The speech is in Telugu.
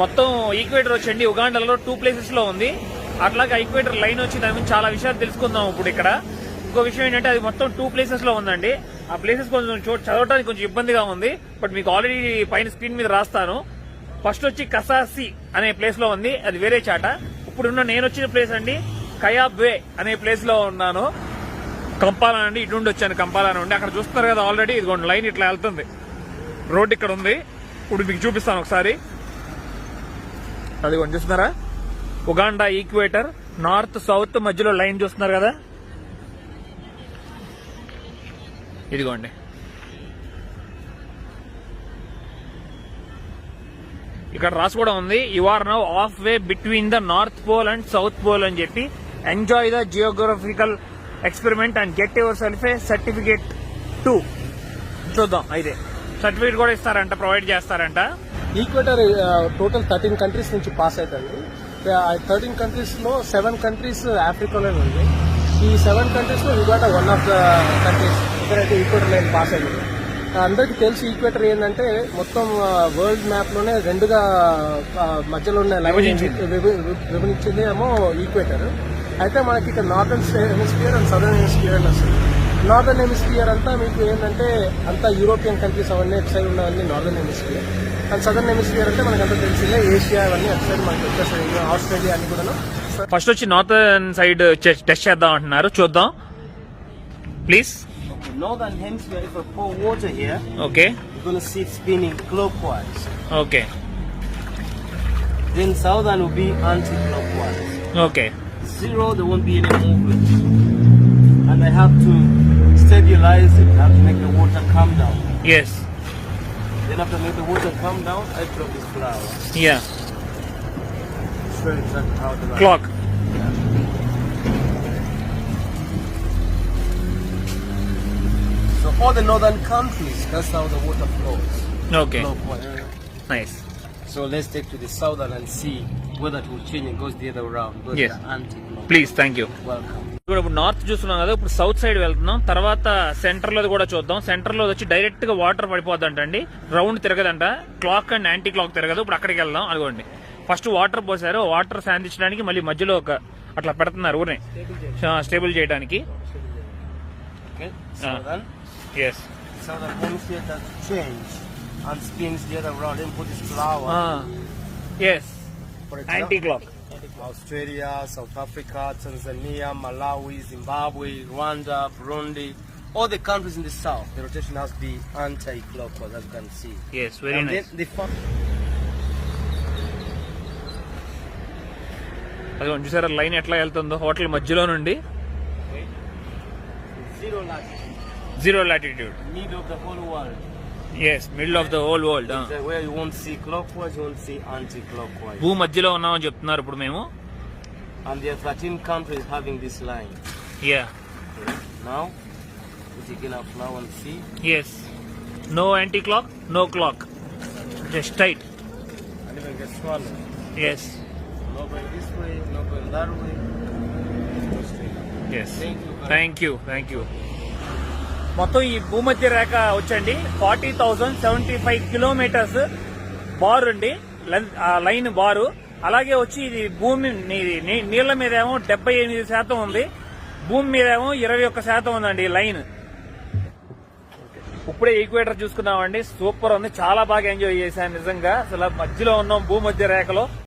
మొత్తం ఈక్వేటర్ వచ్చండి ఉగాండాలో టూ ప్లేసెస్లో ఉంది. అట్లాగే ఈక్వేటర్ లైన్ వచ్చి దాని గురించి చాలా విషయాలు తెలుసుకుందాం ఇప్పుడు ఇక్కడ. ఇంకో విషయం ఏంటంటే అది మొత్తం టూ ప్లేసెస్లో ఉందండి. ఆ ప్లేసెస్ కొంచెం చదవడానికి కొంచెం ఇబ్బందిగా ఉంది. బట్ మీకు ఆల్రెడీ పైన స్క్రీన్ మీద రాస్తాను. ఫస్ట్ వచ్చి కసాసి అనే ప్లేస్లో ఉంది. అది వేరే చాట. ఇప్పుడున్న నేను వచ్చిన ప్లేస్ అండి కయాబే అనే ప్లేస్లో ఉన్నాను. కంపాలా అండి ఇటు నుండి వచ్చాను కంపాలా నుండి. అక్కడ చూస్తున్నారు కదా ఆల్రెడీ ఇదిగోండి లైన్ ఇట్లా వెళ్తుంది. రోడ్ ఇక్కడ ఉంది. ఇప్పుడు మీకు చూపిస్తాను ఒకసారి. అది చూస్తున్నారా? ఉగాండా ఈక్వేటర్ నార్త్ సౌత్ మధ్యలో లైన్ చూస్తున్నారు కదా? ఇదిగోండి. ఇక్కడ రాసి కూడా ఉంది you are now halfway between the north pole and south pole అని చెప్పి. Enjoy the geographical experiment and get yourself a certificate too చూద్దాం అయితే. సర్టిఫికేట్ కూడా ఇస్తారంట ప్రొవైడ్ చేస్తారంట. ఈక్వేటర్ టోటల్ థర్టీన్ కంట్రీస్ నుంచి పాస్ అవుతుంది థర్టీన్ కంట్రీస్లో సెవెన్ కంట్రీస్ ఆఫ్రికాలోనే ఉంది ఈ సెవెన్ కంట్రీస్లో Uganda one of the countries ఎక్కడైతే ఈక్వేటర్ లైన్ పాస్ అయింది. అందరికీ తెలిసి ఈక్వేటర్ ఏంటంటే మొత్తం వరల్డ్ మ్యాప్లోనే రెండుగా మధ్యలో ఉన్న విభజించింది. విభ- విభ- విభజించింది ఏమో ఈక్వేటర్. అయితే మనకి ఇక్కడ northern hemisphere and southern hemisphere అని వస్తుంది. నార్థన్ హెమిస్ఫియర్ అంతా మీకు ఏంటంటే అంతా యూరోపియన్ కంట్రీస్ అవన్నీ సైడ్ ఉన్నవన్నీ northern hemisphere and southern hemisphere అంటే మనకి అంతా తెలిసిందే ఏషియా అవన్నీ అటు సైడ్ మనకి వచ్చేస్తాయి ఆస్ట్రేలియా అన్ని కూడా ఫస్ట్ వచ్చి నార్థన్ సైడ్ టెస్ట్ చేద్దాం అంటున్నారు చూద్దాం please northern hemisphere, if I pour water here, okay you're going to see it spinning clockwise. Okay Then southern will be anti-clockwise. Okay Zero, there won't be any movement. And I have to stabilize it. I have to make the water come down. Yes and after let the water come down, I drop this flower. Yeah. It's very exactly how the clock. Yeah. So all the northern countries, that's how the water flows. Okay. Water. Nice. So let's take to the southern and see whether it will change and goes the other round. Goes yes. Please, thank you. Welcome. ఇప్పుడు ఇప్పుడు నార్త్ చూస్తున్నాం కదా ఇప్పుడు సౌత్ సైడ్ వెళ్తున్నాం. తర్వాత సెంటర్లో కూడా చూద్దాం. సెంటర్లో వచ్చి డైరెక్ట్గా వాటర్ పడిపోద్దంటండి. రౌండ్ తిరగదంట. క్లాక్ అండ్ యాంటీ క్లాక్ తిరగదు. ఇప్పుడు అక్కడికి వెళ్దాం. అదిగోండి. ఫస్ట్ వాటర్ పోసారు. వాటర్ శాంతించడానికి మళ్ళీ మధ్యలో ఒక అట్లా పెడుతున్నారు ఊరిని. స్టేబుల్ చేయడానికి. Yes anti clock Australia, South Africa, Tanzania, Malawi, Zimbabwe, Rwanda, Burundi, all the countries in the south, the rotation has to be anti-clockwise, as you can see. Yes very and then the fun- అదిగోండి చూసారా లైన్ ఎట్లా వెళ్తుందో హోటల్ మధ్యలో నుండి zero latitude, zero latitude middle of the whole world. Yes middle of the whole world So where you won't see clockwise, you won't see anti-clockwise. భూ మధ్యలో ఉన్నామని చెప్తున్నారు ఇప్పుడు మేము And there are 13 countries having this line. Yeah Now, we take in our flower and see. Yes no anti clock no clock just tight And even get swallowed. Yes Not going this way, not going that way. Go straight. Yes Thank you. Thank you thank you మొత్తం ఈ భూమధ్య రేఖ వచ్చండి. Forty thousand seventy five kilometers bar అండి ఆ లైన్ బారు. అలాగే వచ్చి ఇది భూమి నీ- నీ- నీళ్ళ మీద ఏమో డెబ్బై ఎనిమిది శాతం ఉంది. భూమి మీద ఏమో ఇరవై ఒక్క శాతం ఉందండి లైన్. ఇప్పుడే ఈక్వేటర్ చూసుకున్నామండి. సూపర్ ఉంది. చాలా బాగా ఎంజాయ్ చేశాను నిజంగా. అసలు మధ్యలో ఉన్నాం భూమధ్య రేఖలో.